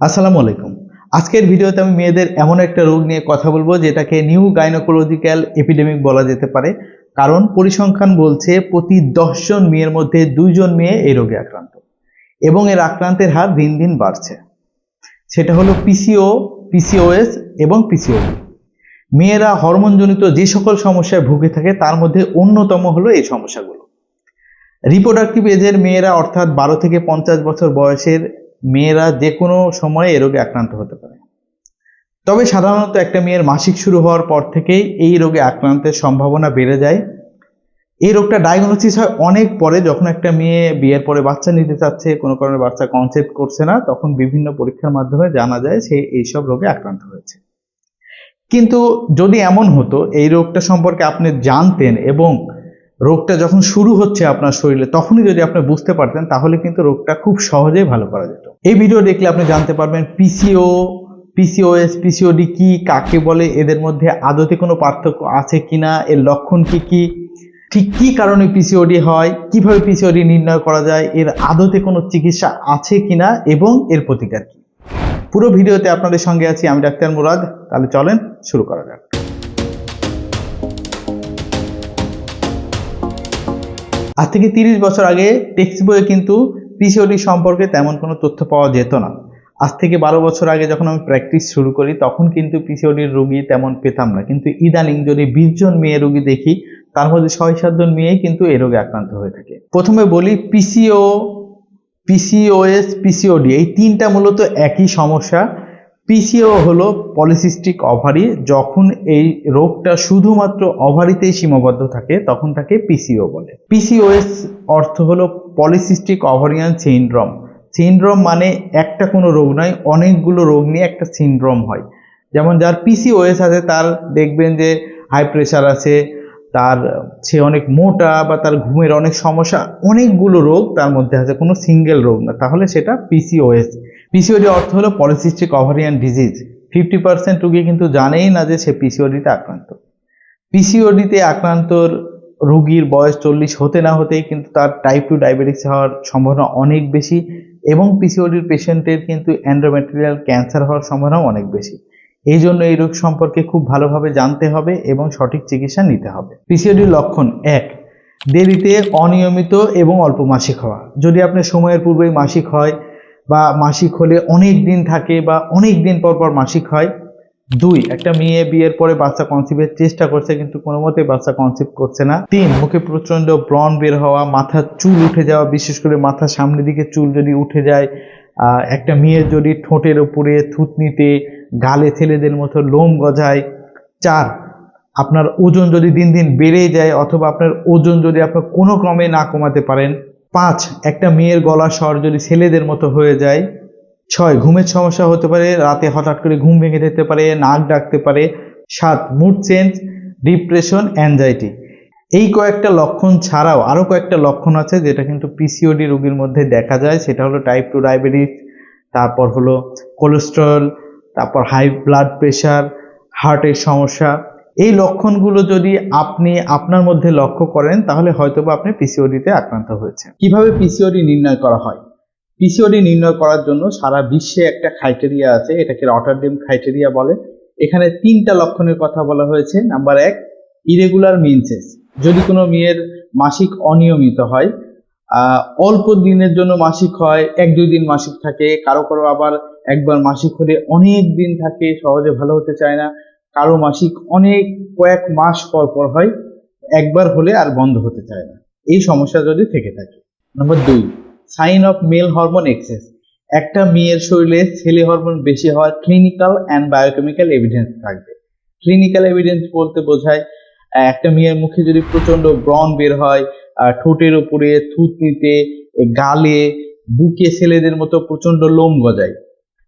আসসালামু আলাইকুম। আজকের ভিডিওতে আমি মেয়েদের এমন একটা রোগ নিয়ে কথা বলব, যেটাকে নিউ গাইনোকোলজিক্যাল এপিডেমিক বলা যেতে পারে। কারণ পরিসংখ্যান বলছে প্রতি দশজন মেয়ের মধ্যে দুইজন মেয়ে এই রোগে আক্রান্ত, এবং এর আক্রান্তের হার দিন দিন বাড়ছে। সেটা হলো পিসিও, পিসিওএস এবং পিসিওডি মেয়েরা হরমোনজনিত যে সকল সমস্যায় ভুগে থাকে, তার মধ্যে অন্যতম হলো এই সমস্যাগুলো। রিপ্রোডাক্টিভ এজের মেয়েরা অর্থাৎ বারো থেকে পঞ্চাশ বছর বয়সের মেয়েরা যে কোনো সময়ে এ রোগে আক্রান্ত হতে পারে। তবে সাধারণত একটা মেয়ের মাসিক শুরু হওয়ার পর থেকেই এই রোগে আক্রান্তের সম্ভাবনা বেড়ে যায়। এই রোগটা ডায়াগনোসিস হয় অনেক পরে যখন একটা মেয়ে বিয়ের পরে বাচ্চা নিতে চাচ্ছে, কোনো কারণে বাচ্চা কনসেপ্ট করছে না, তখন বিভিন্ন পরীক্ষার মাধ্যমে জানা যায় সে এইসব রোগে আক্রান্ত হয়েছে। কিন্তু যদি এমন হতো, এই রোগটা সম্পর্কে আপনি জানতেন এবং রোগটা যখন শুরু হচ্ছে আপনার শরীরে, তখনই যদি আপনি বুঝতে পারতেন, তাহলে কিন্তু রোগটা খুব সহজেই ভালো করা যেত। এই ভিডিও দেখলে আপনি জানতে পারবেন পিসিও পিসিওএস পিসিওডি কি, কাকে বলে, এদের মধ্যে আদতে কোনো পার্থক্য আছে কি না এর লক্ষণ কি কি, ঠিক কি কারণে পিসিওডি হয়, কীভাবে পিসিওডি নির্ণয় করা যায়, এর আদতে কোনো চিকিৎসা আছে কি না এবং এর প্রতিকার কি। পুরো ভিডিওতে আপনাদের সঙ্গে আছি, আমি ডাক্তার মুরাদ। তাহলে চলেন শুরু করা যাক। আজ থেকে তিরিশ বছর আগে টেক্সট বইয়ে কিন্তু পিসিওডি সম্পর্কে তেমন কোনো তথ্য পাওয়া যেত না। আজ থেকে বারো বছর আগে যখন আমি প্র্যাকটিস শুরু করি, তখন কিন্তু পিসিওডির রুগী তেমন পেতাম না। কিন্তু ইদানিং যদি বিশ জন মেয়ে রুগী দেখি, তার মধ্যে ছয় সাতজন মেয়েই কিন্তু এই রোগে আক্রান্ত হয়ে থাকে। প্রথমে বলি পিসিও পিসিওএস পিসিওডি এই তিনটা মূলত একই সমস্যা। পিসিও হলো পলিসিস্টিক ওভারি যখন এই রোগটা শুধুমাত্র ওভারিতেই সীমাবদ্ধ থাকে, তখন তাকে পিসিও বলে। পিসিওএস অর্থ হলো পলিসিস্টিক ওভারিয়ান সিনড্রোম সিনড্রোম মানে একটা কোনো রোগ নয়, অনেকগুলো রোগ নিয়ে একটা সিনড্রোম হয়। যেমন যার পিসিওএস আছে তার দেখবেন যে হাই প্রেশার আছে, তার সে অনেক মোটা বা তার ঘুমের অনেক সমস্যা, অনেকগুলো রোগ তার মধ্যে আছে, কোনো সিঙ্গেল রোগ না। তাহলে সেটা পিসিওএস পিসিওডি অর্থ হলো polycystic ovarian disease fifty percent রুগী কিন্তু জানেই না যে সে পিসিওডিতে আক্রান্ত। পিসিওডিতে আক্রান্তর রুগীর বয়স চল্লিশ হতে না হতেই কিন্তু তার টাইপ টু ডায়াবেটিস হওয়ার সম্ভাবনা অনেক বেশি এবং পিসিওডির পেশেন্টের কিন্তু অ্যান্ড্রোমেটেরিয়াল ক্যান্সার হওয়ার সম্ভাবনাও অনেক বেশি। এই জন্য এই রোগ সম্পর্কে খুব ভালোভাবে জানতে হবে এবং সঠিক চিকিৎসা নিতে হবে। পিসিওডির লক্ষণ এক, দেরিতে অনিয়মিত এবং অল্প মাসিক হওয়া। যদি আপনার সময়ের পূর্বেই মাসিক হয় বা মাসিক হলে অনেক দিন থাকে বা অনেক দিন পর পর মাসিক হয়। দুই, একটা মেয়ে বিয়ের পরে বাচ্চা কনসিভের চেষ্টা করছে কিন্তু কোনো মতে বাচ্চা কনসিভ করছে না। তিন, মুখে প্রচণ্ড ব্রণ বের হওয়া মাথার চুল উঠে যাওয়া, বিশেষ করে মাথার সামনের দিকে চুল যদি উঠে যায় একটা মেয়ের যদি ঠোঁটের উপরে থুতনিতে গালে ছেলেদের মতো লোম গজায়। চার, আপনার ওজন যদি দিন দিন বেড়ে যায় অথবা আপনার ওজন যদি আপনার কোনো ক্রমে না কমাতে পারেন পাঁচ, একটা মেয়ের গলা স্বর যদি ছেলেদের মতো হয়ে যায়, ছয়, ঘুমের সমস্যা হতে পারে, রাতে হঠাৎ করে ঘুম ভেঙে যেতে পারে, নাক ডাকতে পারে, সাত মুড চেঞ্জ ডিপ্রেশন অ্যাংজাইটি এই কয়েকটা লক্ষণ ছাড়াও আরও কয়েকটা লক্ষণ আছে যেটা কিন্তু পিসিওডি রোগীর মধ্যে দেখা যায়। সেটা হলো টাইপ টু ডায়াবেটিস তারপর হলো কোলেস্ট্রল তারপর হাই ব্লাড প্রেশার হার্টের সমস্যা এই লক্ষণগুলো যদি আপনি আপনার মধ্যে লক্ষ্য করেন, তাহলে হয়তোবা আপনি পিসিওডিতে আক্রান্ত হয়েছে কীভাবে পিসিওডি নির্ণয় করা হয়? পিসিওডি নির্ণয় করার জন্য সারা বিশ্বে একটা ক্রাইটেরিয়া আছে, এটাকে রটারডেম ক্রাইটেরিয়া বলে। এখানে তিনটা লক্ষণের কথা বলা হয়েছে। নাম্বার এক ইরেগুলার মিনসেস যদি কোনো মেয়ের মাসিক অনিয়মিত হয় অল্প দিনের জন্য মাসিক হয়, এক দুই দিন মাসিক থাকে, কারও কারও আবার একবার মাসিক হলে অনেক দিন থাকে, সহজে ভালো হতে চায় না। কারও মাসিক অনেক কয়েক মাস পর পর হয়, একবার হলে আর বন্ধ হতে চায় না। এই সমস্যা যদি থেকে থাকে। নম্বর দুই sign of male hormone excess একটা মেয়ের শরীরে ছেলে হরমোন বেশি হওয়ার ক্লিনিক্যাল অ্যান্ড বায়োকেমিক্যাল এভিডেন্স থাকবে। ক্লিনিক্যাল এভিডেন্স বলতে বোঝায় একটা মেয়ের মুখে যদি প্রচণ্ড ব্রণ বের হয় ঠোঁটের উপরে থুতনিতে গালে, বুকে ছেলেদের মতো প্রচণ্ড লোম গজায়।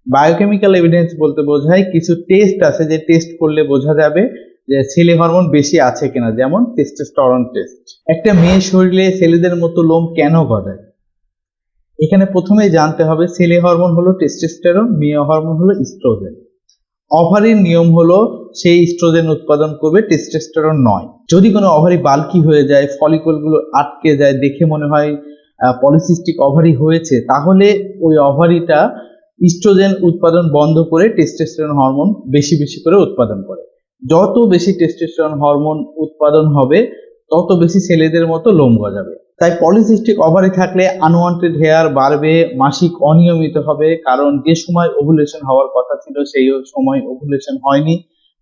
বায়োকেমিক্যাল এভিডেন্স বলতে বোঝায় কিছু টেস্ট আছে যে টেস্ট করলে বোঝা যাবে যে ছেলে হরমোন বেশি আছে কিনা, যেমন টেস্টোস্টেরন টেস্ট একটা মেয়ের শরীরে ছেলেদের মতো লোম কেন গজায়? এখানে প্রথমে জানতে হবে ছেলে হরমোন হলো টেস্টোস্টেরন মেয়ে হরমোন হলো ইস্ট্রোজেন ওভারির নিয়ম হলো সেই ইস্ট্রোজেন উৎপাদন করবে টেস্টোস্টেরন নয়। যদি কোনো ওভারি বাল্কি হয়ে যায় ফলিকলগুলো আটকে যায়, দেখে মনে হয় পলিসিস্টিক ওভারি হয়েছে, তাহলে ওই ওভারিটা ইস্ট্রোজেন উৎপাদন বন্ধ করে টেস্টোস্টেরন হরমোন বেশি বেশি করে উৎপাদন করে। যত বেশি টেস্টোস্টেরন হরমোন উৎপাদন হবে, তত বেশি ছেলেদের মতো লোম গজাবে। তাই পলিসিস্টিক ওভারি থাকলে আনওয়ান্টেড হেয়ার বাড়বে, মাসিক অনিয়মিত হবে, কারণ যে সময় ওভুলেশন হওয়ার কথা ছিল, সেই সময় ওভুলেশন হয়নি।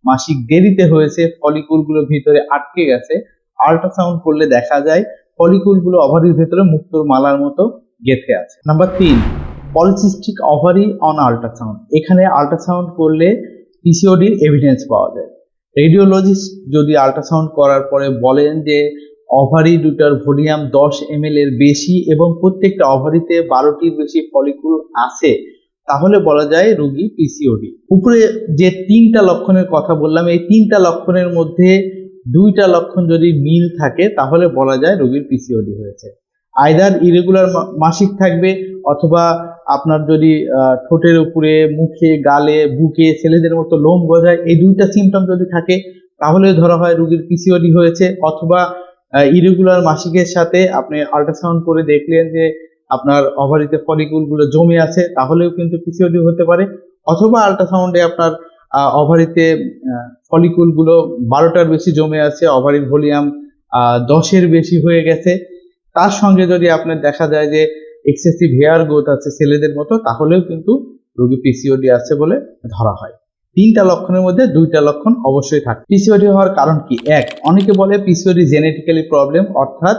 মাসিক দেরিতে হয়েছে ফলিকুলগুলো ভিতরে আটকে গেছে। আল্ট্রাসাউন্ড করলে দেখা যায় ফলিকুলগুলো ওভারির ভেতরে মুক্তোর মালার মতো গেঁথে আছে। নাম্বার তিন পলিসিস্টিক অভারি অন আল্ট্রাসাউন্ড এখানে আল্ট্রাসাউন্ড করলে পিসিওডির এভিডেন্স পাওয়া যায়। রেডিওলজিস্ট যদি আল্ট্রাসাউন্ড করার পরে বলেন যে অভারি দুটার ভলিউম দশ এম এর বেশি এবং প্রত্যেকটা অভারিতে বারোটির বেশি ফলিকুল আছে, তাহলে বলা যায় রোগী পিসিওডি উপরে যে তিনটা লক্ষণের কথা বললাম, এই তিনটা লক্ষণের মধ্যে দুইটা লক্ষণ যদি মিল থাকে, তাহলে বলা যায় রোগীর পিসিওডি হয়েছে। আইদার ইরেগুলার মাসিক থাকবে অথবা আপনার যদি ঠোঁটের উপরে, মুখে, গালে, বুকে ছেলেদের মতো লোম গজায় এই দুইটা সিমটম যদি থাকে, তাহলে ধরা হয় রুগীর পিসিওডি হয়েছে অথবা ইরেগুলার মাসিকের সাথে আপনি আল্ট্রাসাউন্ড করে দেখলেন যে আপনার ওভারিতে ফলিকুলগুলো জমে আছে, তাহলেও কিন্তু পিসিওডি হতে পারে অথবা আল্ট্রাসাউন্ডে আপনার ওভারিতে ফলিকুলগুলো বারোটার বেশি জমে আছে ওভারির ভলিউম দশের বেশি হয়ে গেছে। তার সঙ্গে যদি আপনার দেখা যায় যে এক্সেসিভ হেয়ার গ্রোথ আছে ছেলেদের মতো, তাহলেও কিন্তু রোগী পিসিওডি আছে বলে ধরা হয়। তিনটা লক্ষণের মধ্যে দুইটা লক্ষণ অবশ্যই থাকে। পিসিওডি হওয়ার কারণ কি? এক, অনেকে বলে পিসিওডি জেনেটিক্যালি প্রবলেম অর্থাৎ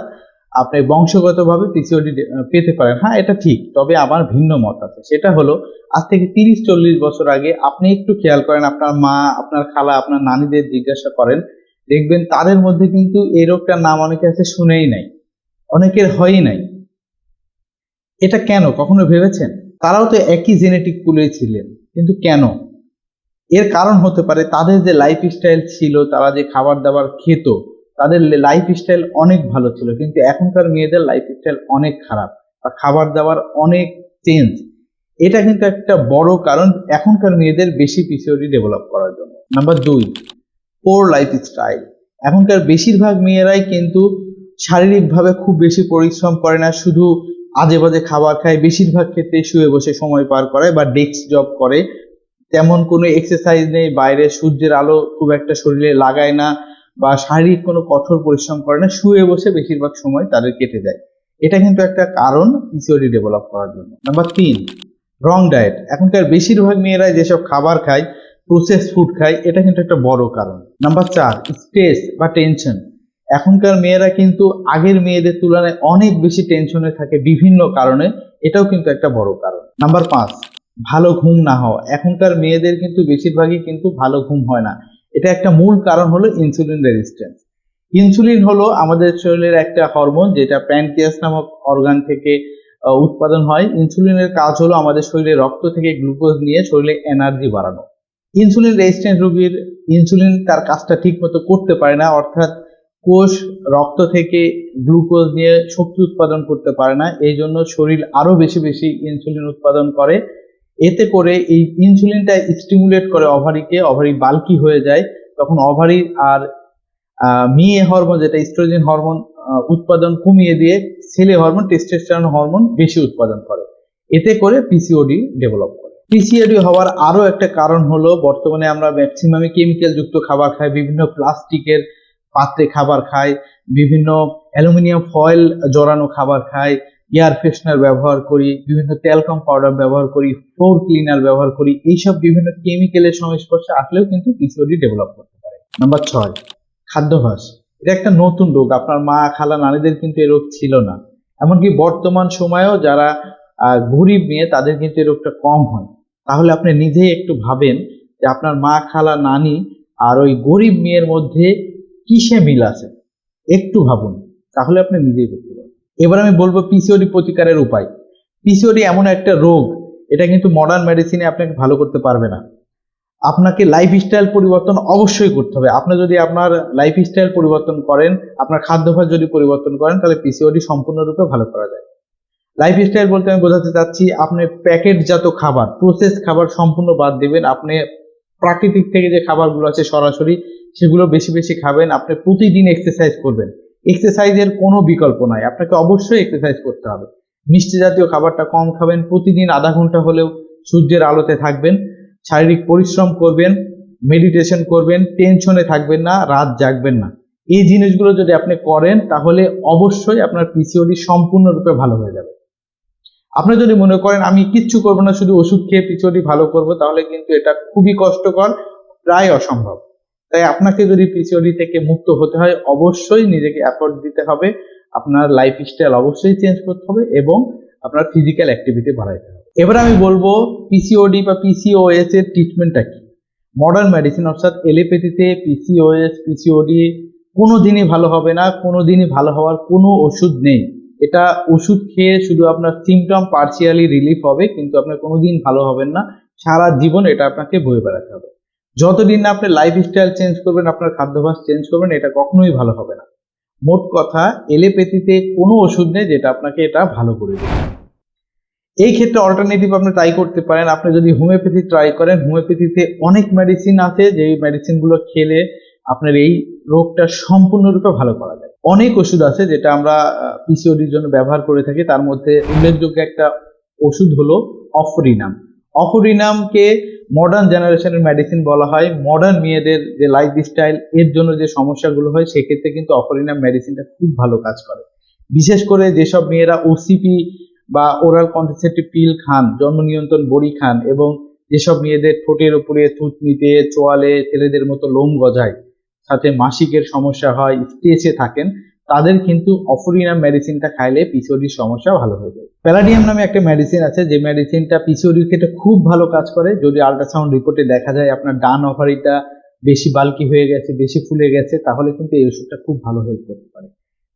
আপনি বংশগতভাবে পিসিওডি পেতে পারেন। হ্যাঁ এটা ঠিক, তবে আমার ভিন্ন মত আছে। সেটা হলো, আজ থেকে তিরিশ চল্লিশ বছর আগে আপনি একটু খেয়াল করেন, আপনার মা, আপনার খালা, আপনার নানিদের জিজ্ঞাসা করেন, দেখবেন তাদের মধ্যে কিন্তু এই রোগটার নাম অনেকে আছে শুনেই নাই। অনেকের হয়ই নাই। এটা কেন? কখনো ভেবেছেন? তারাও তো একই জেনেটিক পুলে ছিলেন, কিন্তু কেন? এর কারণ হতে পারে তাদের যে লাইফ স্টাইল ছিল, তারা যে খাবার দাবার খেত, তাদের লাইফ স্টাইল অনেক ভালো ছিল, কিন্তু এখনকার মেয়েদের লাইফ স্টাইল অনেক খারাপ বা খাবার দাবার অনেক চেঞ্জ এটা কিন্তু একটা বড় কারণ এখনকার মেয়েদের বেশি পিসিওডি ডেভেলপ করার জন্য। নাম্বার দুই পোর লাইফ স্টাইল এখনকার বেশিরভাগ মেয়েরাই কিন্তু শারীরিকভাবে খুব বেশি পরিশ্রম করে না, শুধু আজে বাজে খাবার খায়, বেশিরভাগ ক্ষেত্রে শুয়ে বসে সময় পার করে বা ডেস্ক জব করে। তেমন কোনো এক্সারসাইজ নেই, বাইরে সূর্যের আলো খুব একটা শরীরে লাগায় না বা শারীরিক কোনো কঠোর পরিশ্রম করে না, শুয়ে বসে বেশিরভাগ সময় তাদের কেটে যায়। এটা কিন্তু একটা কারণ পিসিওডি ডেভেলপ করার জন্য। নাম্বার তিন রং ডায়েট এখনকার বেশিরভাগ মেয়েরাই যেসব খাবার খায় প্রসেস ফুড খায়, এটা কিন্তু একটা বড় কারণ। নাম্বার চার স্ট্রেস বা টেনশন এখনকার মেয়েরা কিন্তু আগের মেয়েদের তুলনায় অনেক বেশি টেনশনে থাকে বিভিন্ন কারণে, এটাও কিন্তু একটা বড় কারণ। নাম্বার পাঁচ, ভালো ঘুম না হওয়া। এখনকার মেয়েদের কিন্তু বেশিরভাগই কিন্তু ভালো ঘুম হয় না। এটা একটা মূল কারণ হলো ইনসুলিন রেজিস্ট্যান্স ইনসুলিন হলো আমাদের শরীরের একটা হরমোন যেটা প্যানক্রিয়াস নামক অর্গান থেকে উৎপাদন হয়। ইনসুলিনের কাজ হলো আমাদের শরীরে রক্ত থেকে গ্লুকোজ নিয়ে শরীরে এনার্জি বাড়ানো। ইনসুলিন রেজিস্ট্যান্ট রোগীর ইনসুলিন তার কাজটা ঠিক মতো করতে পারে না, অর্থাৎ কোষ রক্ত থেকে গ্লুকোজ নিয়ে শক্তি উৎপাদন করতে পারে না, এই জন্য শরীর আরও বেশি বেশি ইনসুলিন উৎপাদন করে। এতে করে এই ইনসুলিনটা স্টিমুলেট করে ওভারিকে ওভারি বাল্কি হয়ে যায়, তখন ওভারি আর মেয়ে হরমোন যেটা স্ট্রোজেন হরমোন উৎপাদন কমিয়ে দিয়ে ছেলে হরমোন টেস্টোস্টেরন হরমোন বেশি উৎপাদন করে। এতে করে পিসিওডি ডেভেলপ করে। পিসিওডি হওয়ার আরও একটা কারণ হলো, বর্তমানে আমরা ম্যাক্সিমামই কেমিক্যাল যুক্ত খাবার খাই, বিভিন্ন প্লাস্টিকের পাত্রে খাবার খায়, বিভিন্ন অ্যালুমিনিয়াম ফয়েল জড়ানো খাবার খায় এয়ার ফ্রেশনার ব্যবহার করি, বিভিন্ন তেলকম পাউডার ব্যবহার করি ফ্লোর ক্লিনার ব্যবহার করি, এইসব বিভিন্ন কেমিক্যালের সংস্পর্শে আসলেও কিন্তু পিসিওডি ডেভেলপ করতে পারে। নাম্বার ছয়, খাদ্যাভ্যাস। এটা একটা নতুন রোগ। আপনার মা, খালা নারীদের কিন্তু এই রোগ ছিল না। এমনকি বর্তমান সময়েও যারা গরিব মেয়ে, তাদের কিন্তু এই রোগটা কম হয়। তাহলে আপনি নিজেই একটু ভাবেন যে আপনার মা, খালা, নানি আর ওই গরিব মেয়ের মধ্যে কিসে মিল আছে? একটু ভাবুন, তাহলে আপনি নিজেই বুঝতে পারবেন। এবার আমি বলব পিসিওডি প্রতিকারের উপায়। পিসিওডি এমন একটা রোগ, এটা কিন্তু মডার্ন মেডিসিনে আপনাকে ভালো করতে পারবে না। আপনাকে লাইফ স্টাইল পরিবর্তন অবশ্যই করতে হবে। আপনি যদি আপনার লাইফ স্টাইল পরিবর্তন করেন, আপনার খাদ্যাভ্যাস যদি পরিবর্তন করেন, তাহলে পিসিওডি সম্পূর্ণরূপে ভালো করা যায়। লাইফ স্টাইল বলতে আমি বোঝাতে চাচ্ছি, আপনি প্যাকেটজাত খাবার প্রসেস খাবার সম্পূর্ণ বাদ দিবেন। আপনি প্রাকৃতিক থেকে যে খাবারগুলো আছে সরাসরি সেগুলো বেশি বেশি খাবেন, আপনি প্রতিদিন এক্সারসাইজ করবেন। এক্সারসাইজের কোনো বিকল্প নাই, আপনাকে অবশ্যই এক্সারসাইজ করতে হবে। মিষ্টি জাতীয় খাবারটা কম খাবেন, প্রতিদিন আধা ঘণ্টা হলেও সূর্যের আলোতে থাকবেন, শারীরিক পরিশ্রম করবেন মেডিটেশন করবেন টেনশনে থাকবেন না, রাত জাগবেন না। এই জিনিসগুলো যদি আপনি করেন, তাহলে অবশ্যই আপনার পিসিওডি সম্পূর্ণরূপে ভালো হয়ে যাবে। আপনি যদি মনে করেন, আমি কিচ্ছু করব না, শুধু ওষুধ খেয়ে পিসিওডি ভালো করব, তাহলে কিন্তু এটা খুবই কষ্টকর, প্রায় অসম্ভব। তাই আপনাকে যদি পিসিওডি থেকে মুক্ত হতে হয়, অবশ্যই নিজেকে এফোর্ট দিতে হবে। আপনার লাইফ স্টাইল অবশ্যই চেঞ্জ করতে হবে এবং আপনার ফিজিক্যাল অ্যাক্টিভিটি বাড়াইতে হবে। এবার আমি বলব পিসিওডি বা পিসিওএস এর ট্রিটমেন্টটা কি? মডার্ন মেডিসিন অর্থাৎ এলোপ্যাথিতে পিসিওএস পিসিওডি কোনো দিনই ভালো হবে না কোনো দিনই ভালো হওয়ার কোনো ওষুধ নেই। এটা ওষুধ খেয়ে শুধু আপনার সিমটম পার্সিয়ালি রিলিফ হবে, কিন্তু আপনার কোনোদিন ভালো হবেন না। সারা জীবন এটা আপনাকে বয়ে বেড়াতে হবে। যতদিন না আপনি লাইফ স্টাইল চেঞ্জ করবেন, আপনার খাদ্যাভ্যাস চেঞ্জ করবেন, এটা কখনোই ভালো হবে না। মোট কথা, এলোপ্যাথিতে কোনো ওষুধ নেই যেটা আপনাকে এটা ভালো করে দেবে। এই ক্ষেত্রে অল্টারনেটিভ আপনি ট্রাই করতে পারেন। আপনি যদি হোমিওপ্যাথি ট্রাই করেন হোমিওপ্যাথিতে অনেক মেডিসিন আছে, যেই মেডিসিনগুলো খেলে আপনার এই রোগটা সম্পূর্ণরূপে ভালো করা যায়। অনেক ওষুধ আছে যেটা আমরা পিসিওডির জন্য ব্যবহার করে থাকি। তার মধ্যে উল্লেখযোগ্য একটা ওষুধ হলো অফরিনাম। অফরিনামকে মডার্ন জেনারেশনের মেডিসিন বলা হয়। মডার্ন মেয়েদের যে লাইফ স্টাইল এর জন্য যে সমস্যাগুলো হয়, সেক্ষেত্রে কিন্তু অফরিনাম মেডিসিনটা খুব ভালো কাজ করে। বিশেষ করে যেসব মেয়েরা ওসিপি বা ওরাল কন্ট্রাসেপটিভ পিল খান, জন্ম নিয়ন্ত্রণ বড়ি খান এবং যেসব মেয়েদের ঠোঁটের উপরে থুতনিতে, চোয়ালে ছেলেদের মতো লোম গজায়, সাথে মাসিকের সমস্যা হয়, স্টেজে থাকেন তাদের কিন্তু অফরিনাম মেডিসিনটা খাইলে পিসিওডির সমস্যা ভালো হয়ে যায়। প্যালাডিয়াম নামে একটা মেডিসিন আছে, যে মেডিসিনটা পিসিওডির ক্ষেত্রে খুব ভালো কাজ করে। যদি আল্ট্রাসাউন্ড রিপোর্টে দেখা যায় আপনার ডান ওভারিটা বেশি বাল্কি হয়ে গেছে, বেশি ফুলে গেছে, তাহলে কিন্তু এই ওষুধটা খুব ভালো হেল্প করতে পারে।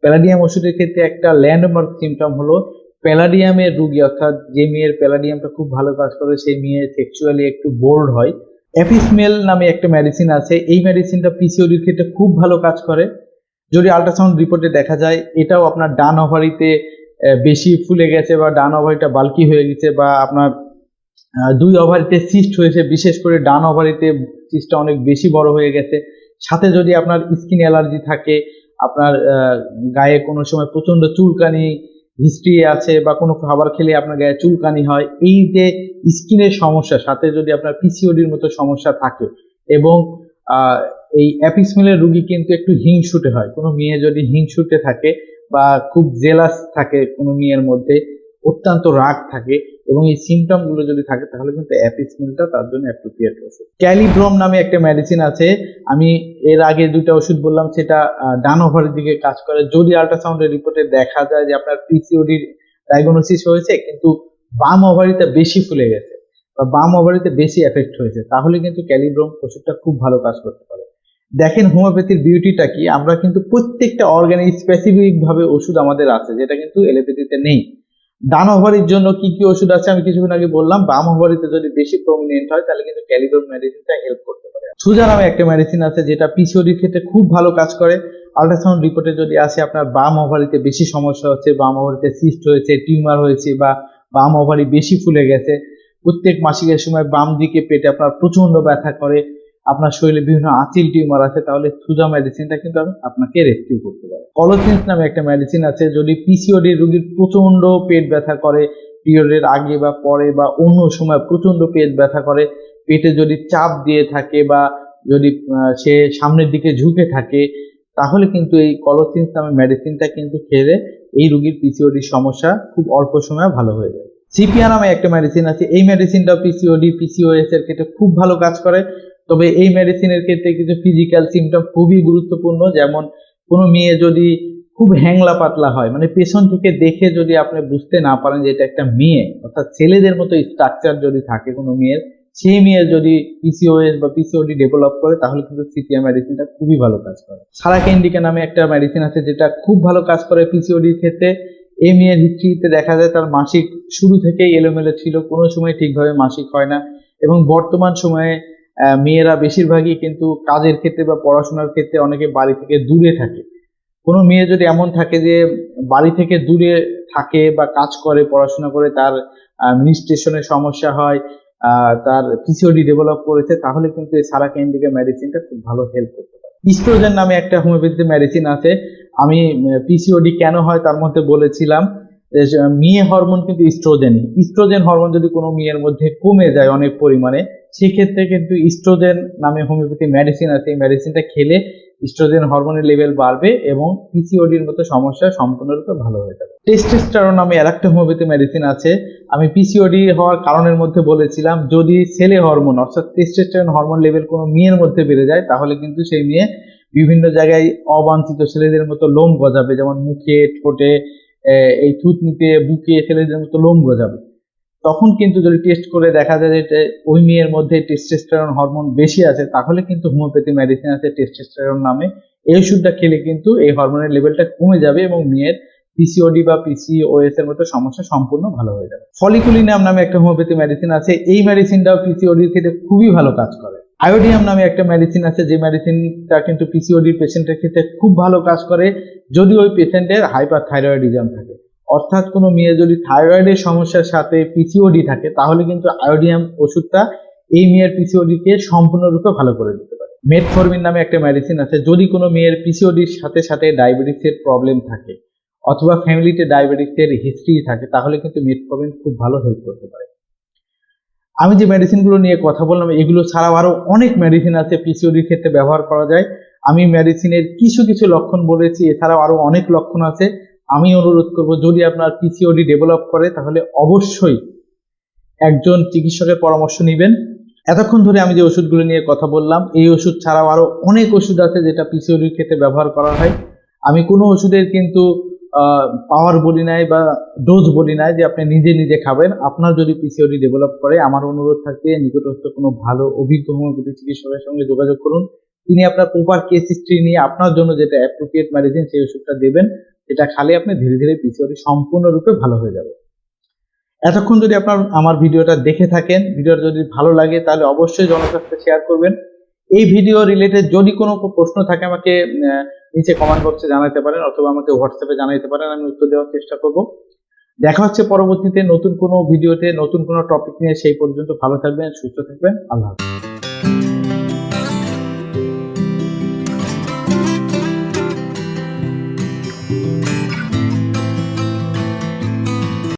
প্যালাডিয়াম ওষুধের ক্ষেত্রে একটা ল্যান্ডমার্ক সিমটম হলো প্যালাডিয়ামের রুগী, অর্থাৎ যে মেয়ের প্যালাডিয়ামটা খুব ভালো কাজ করে, সেই মেয়ে সেক্সুয়ালি একটু বোল্ড হয়। অ্যাপিসমেল নামে একটা মেডিসিন আছে, এই মেডিসিনটা পিসিওডির ক্ষেত্রে খুব ভালো কাজ করে। যদি আল্ট্রাসাউন্ড রিপোর্টে দেখা যায়, এটাও আপনার ডান ওভারিতে বেশি ফুলে গেছে বা ডান ওভারিটা বাল্কি হয়ে গেছে বা আপনার দুই ওভারিতে সিস্ট হয়েছে, বিশেষ করে ডান ওভারিতে সিস্টটা অনেক বেশি বড় হয়ে গেছে। সাথে যদি আপনার স্কিন অ্যালার্জি থাকে, আপনার গায়ে কোনো সময় প্রচণ্ড চুলকানি হিস্ট্রি আছে বা কোনো খাবার খেলে আপনার গায়ে চুলকানি হয়, এই যে স্কিনের সমস্যা, সাথে যদি আপনার পিসিওডির মতো সমস্যা থাকে এবং এই অ্যাপিসমিলের রুগী কিন্তু একটু হিংসুটে হয়। কোনো মেয়ে যদি হিংসুটে থাকে বা খুব জেলাস থাকে কোনো মেয়ের মধ্যে, অত্যন্ত রাগ থাকে এবং এই সিমটমগুলো যদি থাকে, তাহলে কিন্তু অ্যাপিসমিলটা তার জন্য অ্যাপ্রোপ্রিয়েট ওষুধ। ক্যালিব্রোম নামে একটা মেডিসিন আছে। আমি এর আগে দুইটা ওষুধ বললাম, সেটা ডান ওভারের দিকে কাজ করে। যদি আল্ট্রাসাউন্ডের রিপোর্টে দেখা যায় যে আপনার পিসিওডির ডায়াগনোসিস হয়েছে, কিন্তু বাম ওভারিতে বেশি ফুলে গেছে বা বাম ওভারিতে বেশি এফেক্ট হয়েছে, তাহলে কিন্তু ক্যালিব্রোম ওষুধটা খুব ভালো কাজ করতে পারে। দেখেন হোমিওপ্যাথির বিউটিটা কি? আমরা কিন্তু প্রত্যেকটা অর্গানে স্পেসিফিক ভাবে ওষুধ আমাদের আছে, যেটা কিন্তু এলোপ্যাথিতে নেই। ডান ওভারির জন্য কি কি ওষুধ আছে আমি কিছুক্ষণ আগে বললাম। বাম ওভারিতে যদি বেশি প্রমিনেন্ট হয়, তাহলে কিন্তু ক্যালিব্রোম মেডিসিনটা হেল্প করতে পারে। সুজা নামে একটা মেডিসিন আছে, যেটা পিসিওডির ক্ষেত্রে খুব ভালো কাজ করে। আল্ট্রাসাউন্ড রিপোর্টে যদি আসে, আপনার বাম ওভারিতে বেশি সমস্যা হচ্ছে, বাম ওভারিতে সিস্ট হয়েছে টিউমার হয়েছে, বা বাম ওভারি বেশি ফুলে গেছে, প্রত্যেক মাসিকের সময় বাম দিকে পেটে আপনার প্রচণ্ড ব্যথা করে। আপনার শরীরে বিভিন্ন আচিল টিউমার আছে, তাহলে সুজা মেডিসিনটা কিন্তু আপনাকে রেস্কিউ করতে পারে। কলোসিন্স নামে একটা মেডিসিন আছে, যদি পিসিওডি রোগীর প্রচণ্ড পেট ব্যথা করে পিরিয়ডের আগে বা পরে বা অন্য সময় প্রচণ্ড পেট ব্যথা করে, পেটে যদি চাপ দিয়ে থাকে বা যদি সে সামনের দিকে ঝুঁকে থাকে, তাহলে কিন্তু এই কলোসিন্স নামে মেডিসিনটা কিন্তু খেলে এই রোগীর পিসিওডির সমস্যা খুব অল্প সময়ে ভালো হয়ে যায়। সিপিয়া নামে একটা মেডিসিন আছে, এই মেডিসিনটা পিসিওডি পিসিওএস এর ক্ষেত্রে খুব ভালো কাজ করে। তবে এই মেডিসিনের ক্ষেত্রে কিছু ফিজিক্যাল সিমটম খুবই গুরুত্বপূর্ণ। যেমন কোনো মেয়ে যদি খুব হ্যাংলা পাতলা হয় মানে পেছন থেকে দেখে যদি আপনি বুঝতে না পারেন যে এটা একটা মেয়ে, অর্থাৎ ছেলেদের মতো স্ট্রাকচার যদি থাকে কোনো মেয়ের সেই মেয়ে যদি পিসিওএস বা পিসিওডি ডেভেলপ করে, তাহলে কিন্তু সিপিয়া মেডিসিনটা খুবই ভালো কাজ করে। সারাকা ইন্ডিকা নামে একটা মেডিসিন আছে যেটা খুব ভালো কাজ করে পিসিওডির ক্ষেত্রে। এই মেয়ের হিস্ট্রিতে দেখা যায় তার মাসিক শুরু থেকেই এলোমেলো ছিল, কোনো সময় ঠিকভাবে মাসিক হয় না এবং বর্তমান সময়ে মেয়েরা বেশিরভাগই কিন্তু কাজের ক্ষেত্রে বা পড়াশোনার ক্ষেত্রে অনেকে বাড়ি থেকে দূরে থাকে। কোনো মেয়ে যদি এমন থাকে যে বাড়ি থেকে দূরে থাকে বা কাজ করে, পড়াশোনা করে, তার মিনিস্ট্রেশনের সমস্যা হয় তার পিসিওডি ডেভেলপ করেছে, তাহলে কিন্তু এই সারা ক্যান্ডিকা মেডিসিনটা খুব ভালো হেল্প করতে পারে। ইস্ট্রোজেন নামে একটা হোমিওপ্যাথি মেডিসিন আছে। আমি পিসিওডি কেন হয় তার মধ্যে বলেছিলাম। মেয়ে হরমোন কিন্তু ইস্ট্রোজেন ইস্ট্রোজেন হরমোন যদি কোনো মেয়ের মধ্যে কমে যায় অনেক পরিমাণে, সেক্ষেত্রে কিন্তু ইস্ট্রোজেন নামে হোমিওপ্যাথি মেডিসিন আছে। এই মেডিসিনটা খেলে ইস্ট্রোজেন হরমোনের লেভেল বাড়বে এবং পিসিওডির মতো সমস্যা সম্পূর্ণরূপে ভালো হয়ে যাবে। টেস্টোস্টেরন নামে আরেকটা হোমিওপ্যাথি মেডিসিন আছে। আমি পিসিওডি হওয়ার কারণের মধ্যে বলেছিলাম, যদি ছেলে হরমোন অর্থাৎ টেস্টোস্টেরন হরমোন লেভেল কোনো মেয়ের মধ্যে বেড়ে যায়, তাহলে কিন্তু সেই মেয়ে বিভিন্ন জায়গায় অবাঞ্ছিত ছেলেদের মতো লোম গজাবে, যেমন মুখে, ঠোঁটে এই থুতনিতে বুকে ছেলেদের মতো লোম গজাবে। তখন কিন্তু যদি টেস্ট করে দেখা যায় যে ওই মেয়ের মধ্যে টেস্টোস্টেরন হরমোন বেশি আছে, তাহলে কিন্তু হোমিওপ্যাথি মেডিসিন আছে টেস্টোস্টেরন নামে। এই ওষুধটা খেলে কিন্তু এই হরমোনের লেভেলটা কমে যাবে এবং মেয়ের পিসিওডি বা পিসিওএস এর মতো সমস্যা সম্পূর্ণ ভালো হয়ে যাবে। ফলিকুলিনাম নামে একটা হোমিওপ্যাথি মেডিসিন আছে, এই মেডিসিনটাও পিসিওডির ক্ষেত্রে খুবই ভালো কাজ করে। আয়োডিয়াম নামে একটা মেডিসিন আছে, যে মেডিসিনটা কিন্তু পিসিওডি পেশেন্টের ক্ষেত্রে খুব ভালো কাজ করে, যদি ওই পেশেন্টের হাইপার থাইরয়েডিজম থাকে। অর্থাৎ কোনো মেয়ে যদি থাইরয়েডের সমস্যার সাথে পিসিওডি থাকে, তাহলে কিন্তু আয়োডিয়াম ওষুধটা এই মেয়ের পিসিওডিকে সম্পূর্ণরূপে ভালো করে দিতে পারে। মেটফরমিন নামে একটা মেডিসিন আছে, যদি কোনো মেয়ের পিসিওডির সাথে সাথে ডায়াবেটিসের প্রবলেম থাকে, অথবা ফ্যামিলিতে ডায়াবেটিসের হিস্ট্রি থাকে, তাহলে কিন্তু মেটফরমিন খুব ভালো হেল্প করতে পারে। আমি যে মেডিসিনগুলো নিয়ে কথা বললাম, এগুলো ছাড়াও আরও অনেক মেডিসিন আছে পিসিওডির ক্ষেত্রে ব্যবহার করা যায়। আমি মেডিসিনের কিছু কিছু লক্ষণ বলেছি, এছাড়াও আরও অনেক লক্ষণ আছে। আমি অনুরোধ করব, যদি আপনার পিসিওডি ডেভেলপ করে, তাহলে অবশ্যই একজন চিকিৎসকের পরামর্শ নেবেন। এতক্ষণ ধরে আমি যে ওষুধগুলো নিয়ে কথা বললাম, এই ওষুধ ছাড়াও আরও অনেক ওষুধ আছে যেটা পিসিওডির ক্ষেত্রে ব্যবহার করা হয়। আমি কোনো ওষুধের কিন্তু পাওয়ার বলি নাই বা ডোজ বলি নাই যে আপনি নিজে নিজে খাবেন, আপনার যদি পিসিওডি ডেভেলপ করে, আমার অনুরোধ থাকবে, নিকটস্থ কোনো ভালো অভিজ্ঞ হোমিওপ্যাথি চিকিৎসকের সঙ্গে যোগাযোগ করুন। তিনি আপনার প্রপার কেস হিস্ট্রি নিয়ে আপনার জন্য যেটা অ্যাপ্রোপ্রিয়েট মেডিসিন সেই ওষুধটা দেবেন। যেটা খালে আপনি ধীরে ধীরে পিসিওডি সম্পূর্ণরূপে ভালো হয়ে যাবে। এতক্ষণ যদি আপনার, আমার ভিডিওটা দেখে থাকেন, ভিডিওটা যদি ভালো লাগে, তাহলে অবশ্যই জনস্বাস্থ্যে শেয়ার করবেন। এই ভিডিও রিলেটেড যদি কোনো প্রশ্ন থাকে আমাকে নিচে কমেন্ট বক্সে জানাতে পারেন অথবা আমাকে হোয়াটসঅ্যাপে জানাতে পারেন, আমি উত্তর দেওয়ার চেষ্টা করব। দেখা হচ্ছে পরবর্তীতে নতুন কোনো ভিডিওতে নতুন কোনো টপিক নিয়ে, সেই পর্যন্ত ভালো থাকবেন, সুস্থ থাকবেন, আল্লাহ হাফেজ।